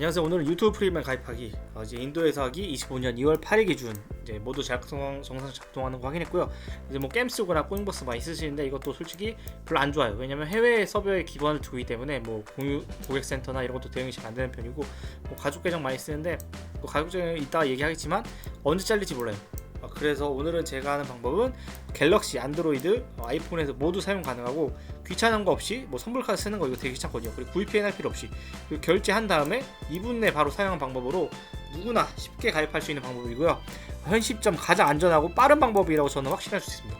안녕하세요. 오늘은 유튜브 프리미엄 가입하기 어, 이제 인도에서 하기 25년 2월 8일 기준 이제 모두 작성 정상 작동하는 거 확인했고요. 이제 뭐 게임 쓰거나 코인버스 많이 쓰시는데 이것도 솔직히 별로 안 좋아요. 왜냐면 해외 서버에 기반을 두기 때문에 뭐 공유 고객센터나 이런 것도 대응이 잘 안 되는 편이고 뭐 가족 계정 많이 쓰는데 뭐 가족 계정 이따 얘기하겠지만 언제 잘릴지 몰라요. 어, 그래서 오늘은 제가 하는 방법은 갤럭시, 안드로이드, 어, 아이폰에서 모두 사용 가능하고 귀찮은 거 없이 뭐 선불카드 쓰는 거 이거 되게 귀찮거든요. 그리고 VPN 할 필요 없이 결제한 다음에 2분 내 바로 사용한 방법으로 누구나 쉽게 가입할 수 있는 방법이고요. 현 시점 가장 안전하고 빠른 방법이라고 저는 확신할 수 있습니다.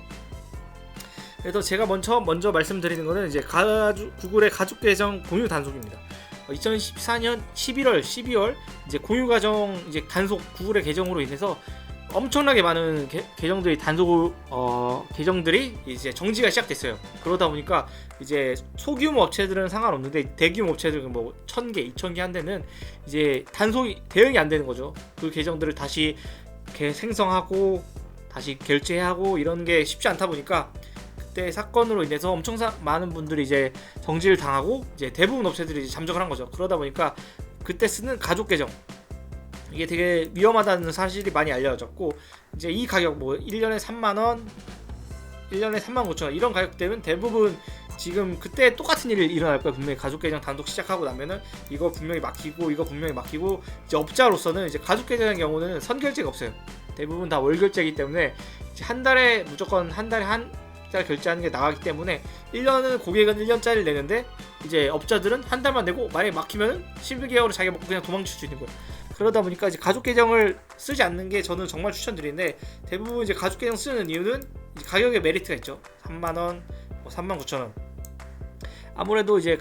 그래서 제가 먼저 먼저 말씀드리는 거는 이제 가족, 구글의 가족 계정 공유 단속입니다. 2014년 11월, 12월 이제 공유 가정 이제 단속 구글의 계정으로 인해서 엄청나게 많은 게- 계정들이 단속 어, 계정들이 이제 정지가 시작됐어요. 그러다 보니까 이제 소규모 업체들은 상관없는데 대규모 업체들은 뭐 1000개, 2000개 한 데는 이제 단속이 대응이 안 되는 거죠. 그 계정들을 다시 이렇게 생성하고 다시 결제하고 이런 게 쉽지 않다 보니까 그때 사건으로 인해서 엄청 사- 많은 분들이 이제 정지를 당하고 이제 대부분 업체들이 이제 잠적을 한 거죠. 그러다 보니까 그때 쓰는 가족 계정 이게 되게 위험하다는 사실이 많이 알려졌고 이제 이 가격 뭐 1년에 3만 원 1년에 3만 5천 원 이런 가격대면 대부분 지금 그때 똑같은 일이 일어날 거예요. 분명히 가족 계정 단독 시작하고 나면은 이거 분명히 막히고 이거 분명히 막히고 이제 업자로서는 이제 가족 계정의 경우는 선결제가 없어요. 대부분 다 월결제이기 때문에 이제 한 달에 무조건 한 달에 한 달 결제하는 게 나가기 때문에 1년은 고객은 1년짜리를 내는데 이제 업자들은 한 달만 내고 만약에 막히면은 11개월을 자기가 먹고 그냥 도망칠 수 있는 거예요 그러다 보니까 이제 가족 계정을 쓰지 않는 게 저는 정말 추천드리는데 대부분 이제 가족 계정 쓰는 이유는 가격에 메리트가 있죠. 3만 원, 뭐 3만 9천 원. 아무래도 이제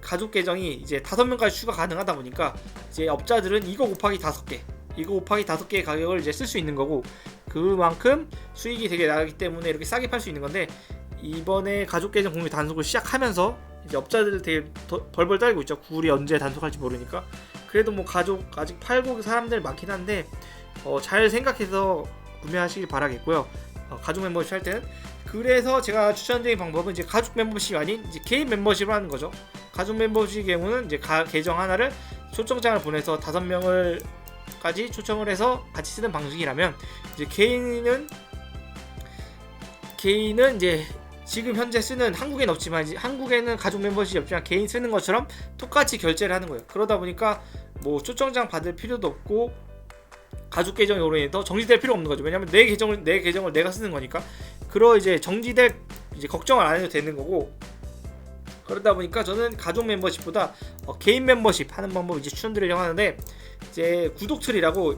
가족 계정이 이제 다섯 명까지 추가 가능하다 보니까 이제 업자들은 이거 곱하기 다섯 개, 이거 곱하기 다섯 개의 가격을 이제 쓸 수 있는 거고 그만큼 수익이 되게 나기 때문에 이렇게 싸게 팔 수 있는 건데 이번에 가족 계정 공유 단속을 시작하면서 이제 업자들 되게 더- 벌벌 떨고 있죠. 구글이 언제 단속할지 모르니까. 그래도 뭐 가족 아직 팔고 사람들 많긴 한데 어, 잘 생각해서 구매하시길 바라겠고요. 어, 가족 멤버십 할 때는 그래서 제가 추천드린 방법은 이제 가족 멤버십이 아닌 이제 개인 멤버십을 하는 거죠. 가족 멤버십 경우는 이제 가, 계정 하나를 초청장을 보내서 다섯 명을 까지 초청을 해서 같이 쓰는 방식이라면 이제 개인은 개인은 이제 지금 현재 쓰는 한국엔 없지만 한국에는 가족 멤버십이 없지만 개인 쓰는 것처럼 똑같이 결제를 하는 거예요. 그러다 보니까 뭐 초청장 받을 필요도 없고 가족 계정이 오르니까 정지될 필요 없는 거죠. 왜냐면 내 계정을 내 계정을 내가 쓰는 거니까 그러 이제 정지될 이제 걱정을 안 해도 되는 거고 그러다 보니까 저는 가족 멤버십보다 어, 개인 멤버십 하는 방법 이제 추천드리려고 하는데 이제 구독틀이라고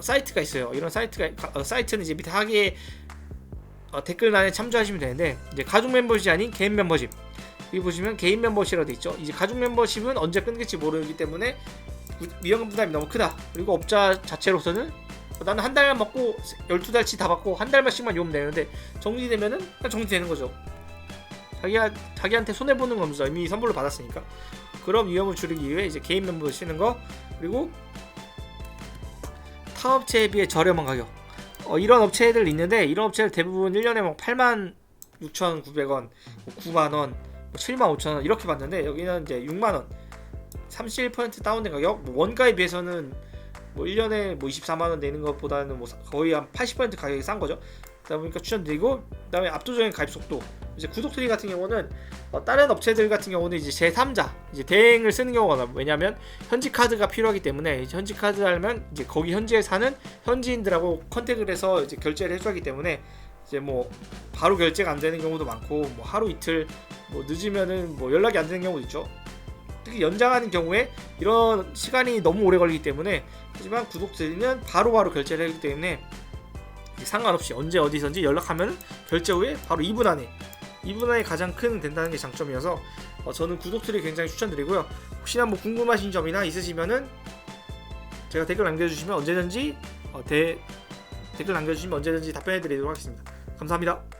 사이트가 있어요. 이런 사이트가 어, 사이트는 이제 밑에 하기에 어, 댓글란에 참조하시면 되는데 이제 가족 멤버십이 아닌 개인 멤버십 여기 보시면 개인 멤버십이라고 돼 있죠. 이제 가족 멤버십은 언제 끊길지 모르기 때문에 부- 위험 부담이 너무 크다. 그리고 업자 자체로서는 어, 나는 한 달만 먹고 12달치 다 받고 한 달만씩만 요금 내는데 정지되면은 그냥 정지되는 거죠. 자기가 자기한테 손해 보는 거 없어 이미 선물로 받았으니까 그런 위험을 줄이기 위해 이제 개인 멤버를 쓰는 거 그리고 타 업체에 비해 저렴한 가격 어, 이런 업체들 있는데 이런 업체들 대부분 1년에 막 8만 6,900원, 9만 원, 7만 5천 원 이렇게 받는데 여기는 이제 6만 원 31% 다운된 가격 뭐 원가에 비해서는 뭐 1년에 뭐 24만 원 내는 것보다는 뭐 거의 한 80% 가격이 싼 거죠. 그러다 보니까 추천드리고 그 다음에 압도적인 가입 속도 이제 구독 트리 같은 경우는 어, 다른 업체들 같은 경우는 이제 제3자 이제 대행을 쓰는 경우가 많아요. 왜냐하면 현지 카드가 필요하기 때문에 현지 카드 하면 이제 거기 현지에 사는 현지인들하고 컨택을 해서 이제 결제를 해줘야 하기 때문에 이제 뭐 바로 결제가 안 되는 경우도 많고 뭐 하루 이틀 뭐 늦으면은 뭐 연락이 안 되는 경우도 있죠. 특히 연장하는 경우에 이런 시간이 너무 오래 걸리기 때문에 하지만 구독들은 바로바로 결제를 하기 때문에 상관없이 언제 어디선지 연락하면 결제 후에 바로 2분 안에 2분 안에 가장 큰 된다는 게 장점이어서 어, 저는 구독들이 굉장히 추천드리고요. 혹시나 뭐 궁금하신 점이나 있으시면은 제가 댓글 남겨주시면 언제든지 어, 대, 댓글 남겨주시면 언제든지 답변해드리도록 하겠습니다. 감사합니다.